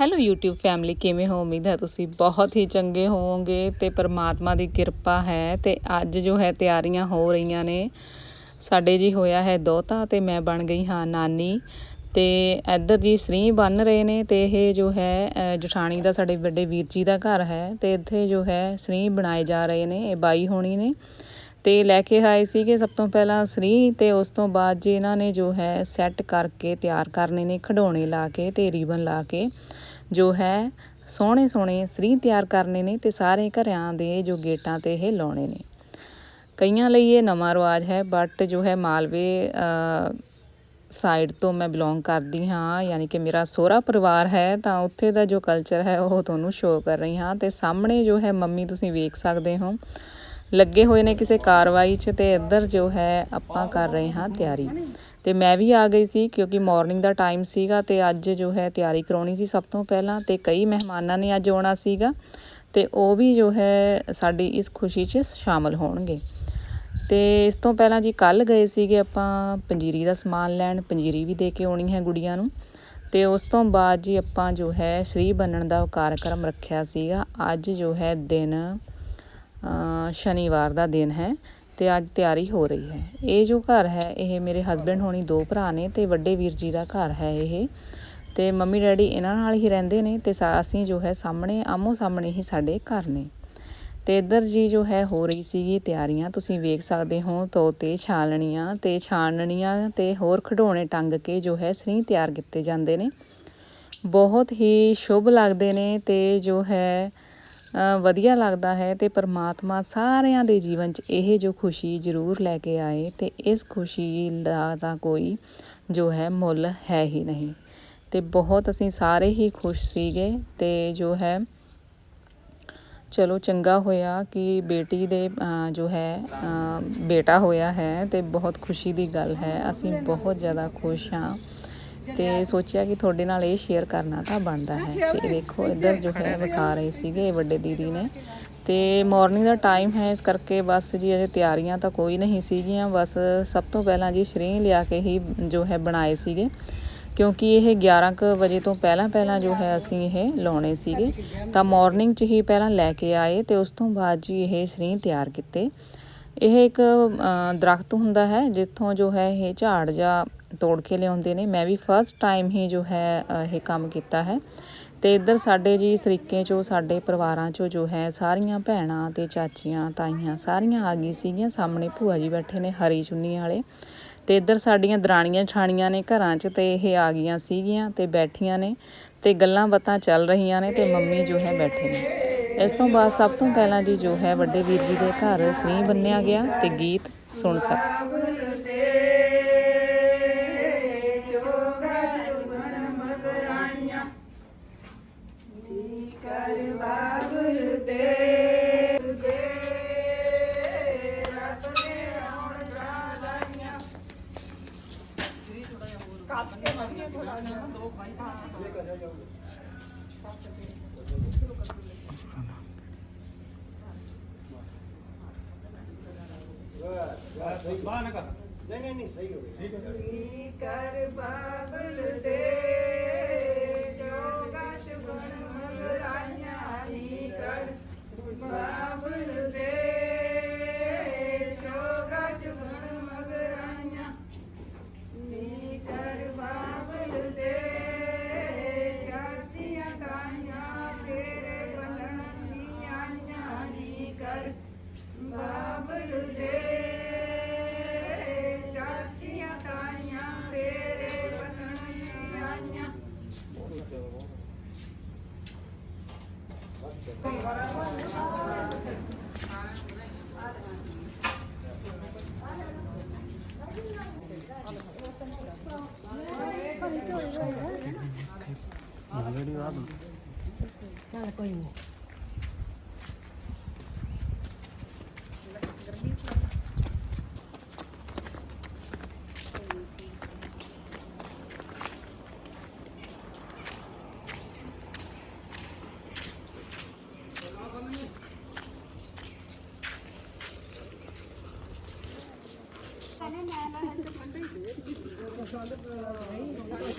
Hello YouTube family ਕਿਵੇਂ ਹੋ? ਉਮੀਦ ਹੈ ਤੁਸੀਂ ਬਹੁਤ ਹੀ ਚੰਗੇ ਹੋਵੋਗੇ ਤੇ ਪਰਮਾਤਮਾ ਦੀ ਕਿਰਪਾ ਹੈ ਤੇ ਅੱਜ ਜੋ ਹੈ ਤਿਆਰੀਆਂ ਹੋ ਰਹੀਆਂ ਨੇ। ਸਾਡੇ ਜੀ ਹੋਇਆ ਹੈ ਦੋਤਾ ਤੇ ਮੈਂ ਬਣ ਗਈ ਹਾਂ ਨਾਨੀ ਤੇ ਇੱਧਰ ਜੀ ਸਰੀ ਬਣ ਰਹੇ ਨੇ ਤੇ ਇਹ ਜੋ ਹੈ ਜਠਾਣੀ ਦਾ ਸਾਡੇ ਵੱਡੇ ਵੀਰ ਜੀ ਦਾ ਘਰ ਹੈ ਤੇ ਇੱਥੇ ਜੋ ਹੈ ਸਰੀ ਬਣਾਏ ਜਾ ਰਹੇ ਨੇ, ਇਹ ਬਾਈ ਹੋਣੀ ਨੇ। ਤੇ ਲੈ ਕੇ ਆਏ ਸੀਗੇ ਸਭ ਤੋਂ ਪਹਿਲਾਂ ਸਰੀ ਤੇ ਉਸ ਤੋਂ ਬਾਅਦ ਜੀ ਇਹਨਾਂ ਨੇ ਜੋ ਹੈ ਸੈੱਟ ਕਰਕੇ ਤਿਆਰ ਕਰਨੇ ਨੇ ਖਿਡੌਣੇ ਲਾ ਕੇ ਤੇ ਰੀਬਨ ਲਾ ਕੇ। ਜੋ ਹੈ, ਸੋਹਣੇ ਸੋਹਣੇ ਸਰੀ ਤਿਆਰ ਕਰਨੇ ਨੇ ਤੇ ਸਾਰੇ ਘਰਾਂ ਦੇ ਜੋ ਗੇਟਾਂ ਤੇ ਇਹ ਲਾਉਣੇ ਨੇ। ਕਈਆਂ ਲਈ ਇਹ ਨਵਾਂ ਰਿਵਾਜ ਹੈ ਬਟ ਜੋ ਹੈ ਮਾਲਵੇ ਸਾਈਡ ਤੋਂ ਮੈਂ ਬਿਲੋਂਗ ਕਰਦੀ ਹਾਂ, ਯਾਨੀ ਕਿ ਮੇਰਾ ਸੋਹਰਾ ਪਰਿਵਾਰ ਹੈ, ਤਾਂ ਉੱਥੇ ਦਾ ਜੋ ਕਲਚਰ ਹੈ, ਉਹ ਤੁਹਾਨੂੰ ਸ਼ੋਅ ਕਰ ਰਹੀ ਹਾਂ ਤੇ ਸਾਹਮਣੇ ਜੋ ਹੈ ਮੰਮੀ ਤੁਸੀਂ ਵੇਖ ਸਕਦੇ ਹੋ, ਲੱਗੇ ਹੋਏ ਨੇ ਕਿਸੇ ਕਾਰਵਾਈ 'ਚ ਤੇ ਇੱਧਰ ਜੋ ਹੈ ਆਪਾਂ ਕਰ ਰਹੇ ਹਾਂ ਤਿਆਰੀ। ਤੇ ਮੈਂ ਵੀ ਆ ਗਈ ਸੀ ਕਿਉਂਕਿ ਮਾਰਨਿੰਗ ਦਾ ਟਾਈਮ ਸੀਗਾ ਤੇ ਅੱਜ ਜੋ ਹੈ ਤਿਆਰੀ ਕਰਾਉਣੀ ਸੀ ਸਭ ਤੋਂ ਪਹਿਲਾਂ ਤੇ ਕਈ ਮਹਿਮਾਨਾਂ ਨੇ ਅੱਜ ਆਉਣਾ ਸੀਗਾ ਤੇ ਉਹ ਵੀ ਜੋ ਹੈ ਸਾਡੀ ਇਸ ਖੁਸ਼ੀ 'ਚ ਸ਼ਾਮਲ ਹੋਣਗੇ। ਤੇ ਇਸ ਤੋਂ ਪਹਿਲਾਂ ਜੀ ਕੱਲ ਗਏ ਸੀਗੇ ਆਪਾਂ ਪੰਜੀਰੀ ਦਾ ਸਮਾਨ ਲੈਣ, ਪੰਜੀਰੀ ਵੀ ਦੇ ਕੇ ਆਉਣੀ ਹੈ ਗੁੜੀਆਂ ਨੂੰ। ਤੇ ਉਸ ਤੋਂ ਬਾਅਦ ਜੀ ਆਪਾਂ ਜੋ ਹੈ ਸ਼੍ਰੀ ਬੰਨਣ ਦਾ ਕਾਰਜਕ੍ਰਮ ਰੱਖਿਆ ਸੀਗਾ। ਅੱਜ ਜੋ ਹੈ ਦਿਨ ਸ਼ਨੀਵਾਰ ਦਾ ਦਿਨ ਹੈ। ਤੇ ਅੱਜ ਤਿਆਰੀ ਹੋ ਰਹੀ ਹੈ। ਇਹ ਜੋ ਘਰ ਹੈ, ਇਹ ਮੇਰੇ ਹਸਬੰਡ ਹੋਣੀ ਦੋ ਭਰਾ ਨੇ ਤੇ ਵੱਡੇ ਵੀਰ ਜੀ ਦਾ ਘਰ ਹੈ ਇਹ। ਤੇ ਮੰਮੀ ਡੈਡੀ ਇਹਨਾਂ ਨਾਲ ਹੀ ਰਹਿੰਦੇ ਨੇ ਤੇ ਸਾ- ਅਸੀਂ ਜੋ ਹੈ ਸਾਹਮਣੇ, ਆਮੋ ਸਾਹਮਣੇ ਹੀ ਸਾਡੇ ਘਰ ਨੇ। ਤੇ ਇੱਧਰ ਜੀ ਜੋ ਹੈ ਹੋ ਰਹੀ ਸੀਗੀ ਤਿਆਰੀਆਂ, ਤੁਸੀਂ ਵੇਖ ਸਕਦੇ ਹੋ ਤੋਤੇ ਛਾਲਣੀਆਂ ਤੇ ਛਾਨਣੀਆਂ ਤੇ ਹੋਰ ਖਿਡੌਣੇ ਟੰਗ ਕੇ ਜੋ ਹੈ ਸਰੀ ਤਿਆਰ ਕੀਤੇ ਜਾਂਦੇ ਨੇ। ਬਹੁਤ ਹੀ ਸ਼ੁਭ ਲੱਗਦੇ ਨੇ ਤੇ ਜੋ ਹੈ ਵਧੀਆ ਲੱਗਦਾ ਹੈ ਤੇ ਪਰਮਾਤਮਾ ਸਾਰਿਆਂ ਦੇ ਜੀਵਨ 'ਚ ਇਹ ਜੋ ਖੁਸ਼ੀ ਜ਼ਰੂਰ ਲੈ ਕੇ ਆਏ ਤੇ ਇਸ ਖੁਸ਼ੀ ਦਾ ਤਾਂ ਕੋਈ ਜੋ ਹੈ ਮੁੱਲ ਹੈ ਹੀ ਨਹੀਂ। ਤੇ ਬਹੁਤ ਅਸੀਂ ਸਾਰੇ ਹੀ ਖੁਸ਼ ਸੀਗੇ ਤੇ ਜੋ ਹੈ, ਚਲੋ ਚੰਗਾ ਹੋਇਆ ਕਿ ਬੇਟੀ ਦੇ ਜੋ ਹੈ ਬੇਟਾ ਹੋਇਆ ਹੈ ਤੇ ਬਹੁਤ ਖੁਸ਼ੀ ਦੀ ਗੱਲ ਹੈ। ਅਸੀਂ ਬਹੁਤ ਜ਼ਿਆਦਾ ਖੁਸ਼ ਹਾਂ। ਤੇ ਸੋਚਿਆ ਕਿ ਤੁਹਾਡੇ ਨਾਲ ਇਹ ਸ਼ੇਅਰ ਕਰਨਾ ਤਾਂ ਬਣਦਾ ਹੈ। ਤੇ ਦੇਖੋ, ਇੱਧਰ ਜੋ ਹੈ ਵਿਖਾ ਰਹੇ ਸੀਗੇ ਵੱਡੇ ਦੀਦੀ ਨੇ। ਤੇ ਮਾਰਨਿੰਗ ਦਾ ਟਾਈਮ ਹੈ, ਇਸ ਕਰਕੇ ਬਸ ਜੀ ਅਜੇ ਤਿਆਰੀਆਂ ਤਾਂ ਕੋਈ ਨਹੀਂ ਸੀਗੀਆਂ। ਬਸ ਸਭ ਤੋਂ ਪਹਿਲਾਂ ਜੀ ਸ਼ਰੀ ਲਿਆ ਕੇ ਹੀ ਜੋ ਹੈ ਬਣਾਏ ਸੀਗੇ। ਕਿਉਂਕਿ ਇਹ 11 ਕੁ ਵਜੇ ਤੋਂ ਪਹਿਲਾਂ ਪਹਿਲਾਂ ਜੋ ਹੈ ਅਸੀਂ ਇਹ ਲਾਉਣੇ ਸੀਗੇ। ਤਾਂ ਮਾਰਨਿੰਗ 'ਚ ਹੀ ਪਹਿਲਾਂ ਲੈ ਕੇ ਆਏ ਤੇ ਉਸ ਤੋਂ ਬਾਅਦ ਜੀ ਇਹ ਸ਼ਰੀ ਤਿਆਰ ਕੀਤੇ। ਇਹ ਇੱਕ ਅ, ਦਰਖਤ ਹੁੰਦਾ ਹੈ ਜਿੱਥੋਂ ਜੋ ਹੈ ਇਹ ਝਾੜ ਜਾਂ ਤੋੜ ਕੇ ਲਿਆਉਂਦੇ ਨੇ। ਮੈਂ ਵੀ ਫਸਟ ਟਾਈਮ ਹੀ ਜੋ ਹੈ ਇਹ ਕੰਮ ਕੀਤਾ ਹੈ। ਤੇ ਇੱਧਰ ਸਾਡੇ ਜੀ ਸਰੀਕੇ ਚੋਂ ਸਾਡੇ ਪਰਿਵਾਰਾਂ ਚੋਂ ਜੋ ਹੈ ਸਾਰੀਆਂ ਭੈਣਾਂ ਤੇ ਚਾਚੀਆਂ ਤਾਈਆਂ ਸਾਰੀਆਂ ਆ ਗਈ ਸੀਗੀਆਂ। ਸਾਹਮਣੇ ਭੂਆ ਜੀ ਬੈਠੇ ਨੇ ਹਰੀ ਚੁੰਨੀ ਵਾਲੇ। ਤੇ ਇੱਧਰ ਸਾਡੀਆਂ ਦਰਾਣੀਆਂ ਛਾਣੀਆਂ ਨੇ ਘਰਾਂ 'ਚ ਤੇ ਇਹ ਆ ਗਈਆਂ ਸੀਗੀਆਂ ਤੇ ਬੈਠੀਆਂ ਨੇ ਤੇ ਗੱਲਾਂ ਬਾਤਾਂ ਚੱਲ ਰਹੀਆਂ ਨੇ ਤੇ ਮੰਮੀ ਜੋ ਹੈ ਬੈਠੇ ਨੇ। ਇਸ ਤੋਂ ਬਾਅਦ ਸਭ ਤੋਂ ਪਹਿਲਾਂ ਜੀ ਜੋ ਹੈ ਵੱਡੇ ਵੀਰ ਜੀ ਦੇ ਘਰ ਸ੍ਰੀ ਬੰਨਿਆ ਗਿਆ ਤੇ ਗੀਤ ਸੁਣ ਸਕ। ਨਹੀਂ ਨਹੀਂ ਨਹੀਂ ਸਹੀ ਹੋ ਗਿਆ। ਕਰ ਬਾਬਲ ਦੇ ਜੋ ਗਾਸ਼ ਮਗਰਾਈਆਂ ਨੀ ਕਰ। ਬਾਬਲ Nada, coño.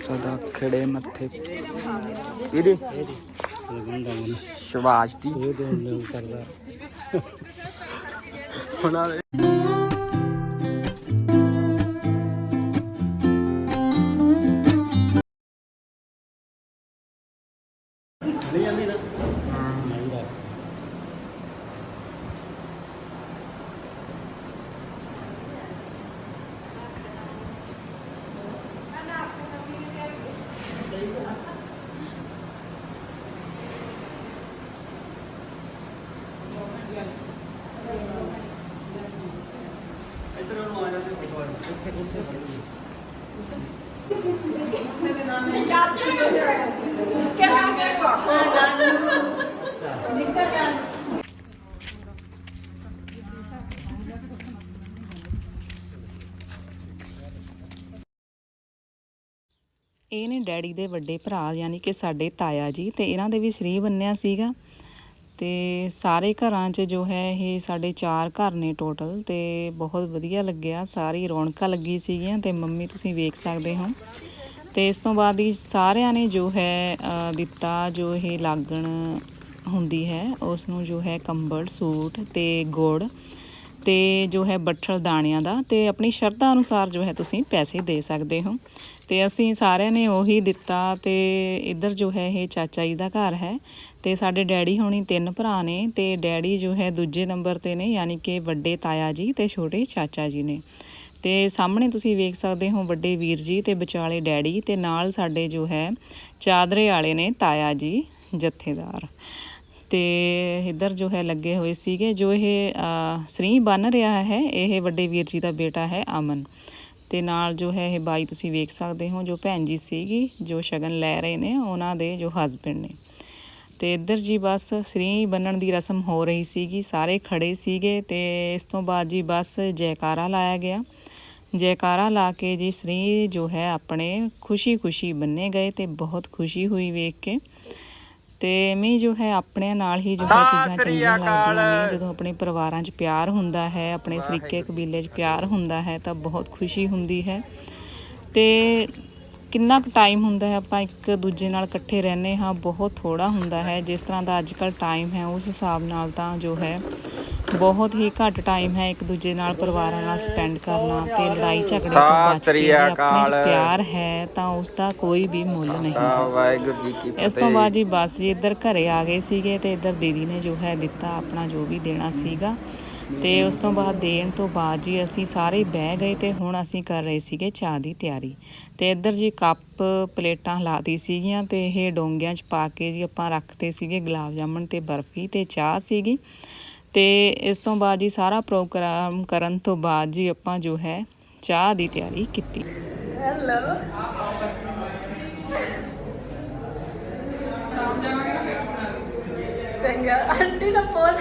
ਸਦਾ ਖੜੇ ਮੱਥੇ ਇਹਦੇ? ਸ਼ਵਾਜ ਦੀ ਹੁਣ ਆ ਇਹ ਨੇ ਡੈਡੀ ਦੇ ਵੱਡੇ ਭਰਾ, ਯਾਨੀ ਕਿ ਸਾਡੇ ਤਾਇਆ ਜੀ, ਤੇ ਇਹਨਾਂ ਦੇ ਵੀ ਸਰੀ ਬੰਨਿਆ ਸੀਗਾ। ਤੇ ਸਾਰੇ ਘਰਾਂ 'ਚ ਜੋ ਹੈ ਇਹ ਸਾਡੇ ਚਾਰ ਘਰ ਨੇ ਟੋਟਲ ਤੇ ਬਹੁਤ ਵਧੀਆ ਲੱਗਿਆ, ਸਾਰੀ ਰੌਣਕਾਂ ਲੱਗੀ ਸੀਗੀਆਂ ਤੇ ਮੰਮੀ ਤੁਸੀਂ ਵੇਖ ਸਕਦੇ ਹੋ। ਤੇ ਇਸ ਤੋਂ ਬਾਅਦ ਹੀ ਸਾਰਿਆਂ ਨੇ ਜੋ ਹੈ ਦਿੱਤਾ ਜੋ ਇਹ ਲਾਗਣ ਹੁੰਦੀ ਹੈ ਉਸ ਨੂੰ ਜੋ ਹੈ ਕੰਬਲ, ਸੂਟ ਤੇ ਗੁੜ ਤੇ ਜੋ ਹੈ ਬੱਠਲ ਦਾਣਿਆਂ ਦਾ ਤੇ ਆਪਣੀ ਸ਼ਰਧਾ ਅਨੁਸਾਰ ਜੋ ਹੈ ਤੁਸੀਂ ਪੈਸੇ ਦੇ ਸਕਦੇ ਹੋ। ਤੇ ਅਸੀਂ ਸਾਰਿਆਂ ਨੇ ਉਹੀ ਦਿੱਤਾ ਤੇ ਇੱਧਰ ਜੋ ਹੈ ਇਹ ਚਾਚਾ ਜੀ ਦਾ ਘਰ ਹੈ ਤੇ ਸਾਡੇ ਡੈਡੀ ਹੋਣੀ ਤਿੰਨ ਭਰਾ ਨੇ ਤੇ ਡੈਡੀ ਜੋ ਹੈ ਦੂਜੇ ਨੰਬਰ ਤੇ ਨੇ, ਯਾਨੀ ਕਿ ਵੱਡੇ ਤਾਇਆ ਜੀ ਤੇ ਛੋਟੇ ਚਾਚਾ ਜੀ ਨੇ। ਤੇ ਸਾਹਮਣੇ ਤੁਸੀਂ ਵੇਖ ਸਕਦੇ ਹੋ ਵੱਡੇ ਵੀਰ ਜੀ ਤੇ ਵਿਚਾਲੇ ਡੈਡੀ ਤੇ ਨਾਲ ਸਾਡੇ ਜੋ ਹੈ ਚਾਦਰੇ ਵਾਲੇ ਨੇ ਤਾਇਆ ਜੀ, ਜਥੇਦਾਰ। ਤੇ ਇੱਧਰ ਜੋ ਹੈ ਲੱਗੇ ਹੋਏ ਸੀਗੇ ਜੋ ਇਹ ਸਰੀ ਬਨ ਰਿਹਾ ਹੈ, ਇਹ ਵੱਡੇ ਵੀਰ ਜੀ ਦਾ ਬੇਟਾ ਹੈ ਅਮਨ। ਤੇ ਨਾਲ ਜੋ ਹੈ ਇਹ ਬਾਈ ਤੁਸੀਂ ਵੇਖ ਸਕਦੇ ਹੋ, ਜੋ ਭੈਣ ਜੀ ਸੀਗੀ, ਜੋ ਸ਼ਗਨ ਲੈ ਰਹੇ ਨੇ, ਉਹਨਾਂ ਦੇ ਜੋ ਹਸਬੰਡ ਨੇ। ਤੇ ਇੱਧਰ ਜੀ ਬਸ ਸਰੀ ਬੰਨਣ ਦੀ ਰਸਮ ਹੋ ਰਹੀ ਸੀਗੀ, ਸਾਰੇ ਖੜੇ ਸੀਗੇ ਤੇ ਇਸ ਤੋਂ ਬਾਅਦ ਜੀ ਬਸ ਜੈਕਾਰਾ ਲਾਇਆ ਗਿਆ। ਜੈਕਾਰਾ ਲਾ ਕੇ ਜੀ ਸਰੀ ਜੋ ਹੈ ਆਪਣੇ ਖੁਸ਼ੀ-ਖੁਸ਼ੀ ਬੰਨੇ ਗਏ ਤੇ ਬਹੁਤ ਖੁਸ਼ੀ ਹੋਈ ਵੇਖ ਕੇ। ਤੇ ਮੈਂ ਜੋ ਹੈ ਆਪਣੇ ਨਾਲ ਹੀ ਜੋ ਹੈ ਚੀਜ਼ਾਂ ਚੰਗੀਆਂ। ਲੱਗਦੀਆਂ ਨੇ। ਜਦੋਂ ਆਪਣੇ ਪਰਿਵਾਰਾਂ 'ਚ ਪਿਆਰ ਹੁੰਦਾ ਹੈ ਆਪਣੇ ਸਰੀਕੇ ਕਬੀਲੇ 'ਚ ਪਿਆਰ ਹੁੰਦਾ ਹੈ ਤਾਂ ਬਹੁਤ ਖੁਸ਼ੀ ਹੁੰਦੀ ਹੈ। ਤੇ ਕਿੰਨਾ ਕੁ ਟਾਈਮ ਹੁੰਦਾ ਹੈ ਆਪਾਂ ਇੱਕ ਦੂਜੇ ਨਾਲ ਇਕੱਠੇ ਰਹਿੰਦੇ ਹਾਂ ਬਹੁਤ ਥੋੜਾ ਹੁੰਦਾ ਹੈ। ਜਿਸ ਤਰ੍ਹਾਂ ਦਾ ਅੱਜ ਕੱਲ ਟਾਈਮ ਹੈ ਉਸ ਹਿਸਾਬ ਨਾਲ ਤਾਂ ਜੋ ਹੈ ਬਹੁਤ ਹੀ ਘੱਟ ਟਾਈਮ ਹੈ ਇੱਕ ਦੂਜੇ ਨਾਲ ਪਰਿਵਾਰਾਂ ਨਾਲ ਸਪੈਂਡ ਕਰਨਾ ਤੇ ਲੜਾਈ ਝਗੜੇ ਤੋਂ ਬਚ ਕੇ ਜੇ ਆਪਣੇ 'ਚ। ਪਿਆਰ ਹੈ ਤਾਂ ਉਸ ਦਾ ਕੋਈ ਵੀ ਮੁੱਲ ਨਹੀਂ। ਸਾ ਵਾਹਿਗੁਰੂ ਜੀ ਕੀ ਇਸ ਤੋਂ ਬਾਅਦ ਜੀ ਬਸ ਜੀ ਇੱਧਰ ਘਰੇ ਆ ਗਏ ਸੀਗੇ ਤੇ ਇੱਧਰ ਦੀਦੀ ਨੇ ਜੋ ਹੈ ਦਿੱਤਾ ਆਪਣਾ ਜੋ ਵੀ ਦੇਣਾ ਸੀਗਾ। ਤੇ ਉਸ ਤੋਂ ਬਾਅਦ ਦੇਣ ਤੋਂ ਬਾਅਦ ਜੀ ਅਸੀਂ ਸਾਰੇ ਬਹਿ ਗਏ ਤੇ ਹੁਣ ਅਸੀਂ ਕਰ ਰਹੇ ਸੀਗੇ ਚਾਹ ਦੀ ਤਿਆਰੀ। ਤੇ ਇੱਧਰ ਜੀ ਕੱਪ ਪਲੇਟਾਂ ਲਾਤੀ ਸੀਗੀਆਂ ਤੇ ਇਹ ਡੋਂਗਿਆਂ 'ਚ ਪਾ ਕੇ ਜੀ ਆਪਾਂ ਰੱਖਤੇ ਸੀਗੇ ਗੁਲਾਬ ਜਾਮਣ ਤੇ ਬਰਫੀ ਤੇ ਚਾਹ ਸੀਗੀ। ਤੇ ਇਸ ਤੋਂ ਬਾਅਦ ਜੀ ਸਾਰਾ ਪ੍ਰੋਗਰਾਮ ਕਰਨ ਤੋਂ ਬਾਅਦ ਜੀ ਆਪਾਂ ਜੋ ਹੈ ਚਾਹ ਦੀ ਤਿਆਰੀ ਕੀਤੀ। ਚੰਗਾ ਆਂਟੀ ਦਾ ਪੋਜ਼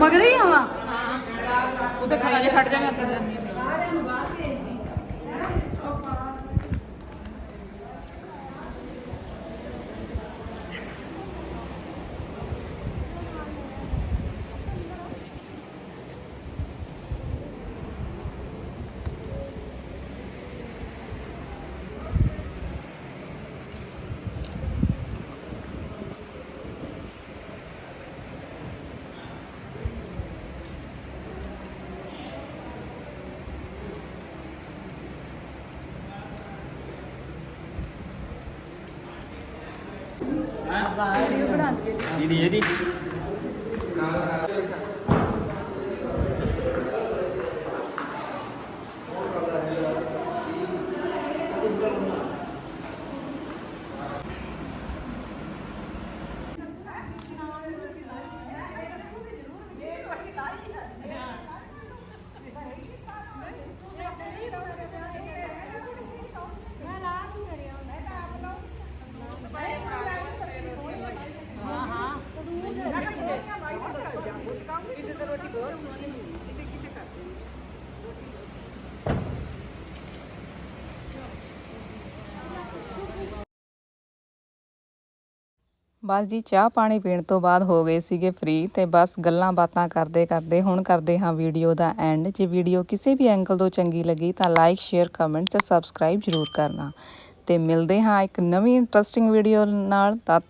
ਮਗਰੇ ਹੀ ਆਵਾ। ਉਹ ਤਾਂ ਖੜਾ ਜੇ ਹਟ ਜਾ ਮੈਂ ਜਾਂਦੀ ਦੀਦੀ ਇਹਦੀ ਬਸ ਜੀ, ਚਾਹ ਪਾਣੀ ਪੀਣ ਤੋਂ ਬਾਅਦ ਹੋ ਗਏ ਸੀਗੇ ਫ੍ਰੀ ਤੇ ਬਸ ਗੱਲਾਂ ਬਾਤਾਂ ਕਰਦੇ ਕਰਦੇ, ਹੁਣ ਕਰਦੇ ਹਾਂ ਵੀਡੀਓ ਦਾ ਐਂਡ ਜੇ ਵੀਡੀਓ ਕਿਸੇ ਵੀ ਐਂਗਲ ਤੋਂ ਚੰਗੀ ਲੱਗੀ ਤਾਂ ਲਾਈਕ ਸ਼ੇਅਰ ਕਮੈਂਟ ਤੇ ਸਬਸਕ੍ਰਾਈਬ ਜ਼ਰੂਰ ਕਰਨਾ। ਤੇ ਮਿਲਦੇ ਹਾਂ ਇੱਕ ਨਵੀਂ ਇੰਟਰਸਟਿੰਗ ਵੀਡੀਓ ਨਾਲ, ਤਦ ਤੱਕ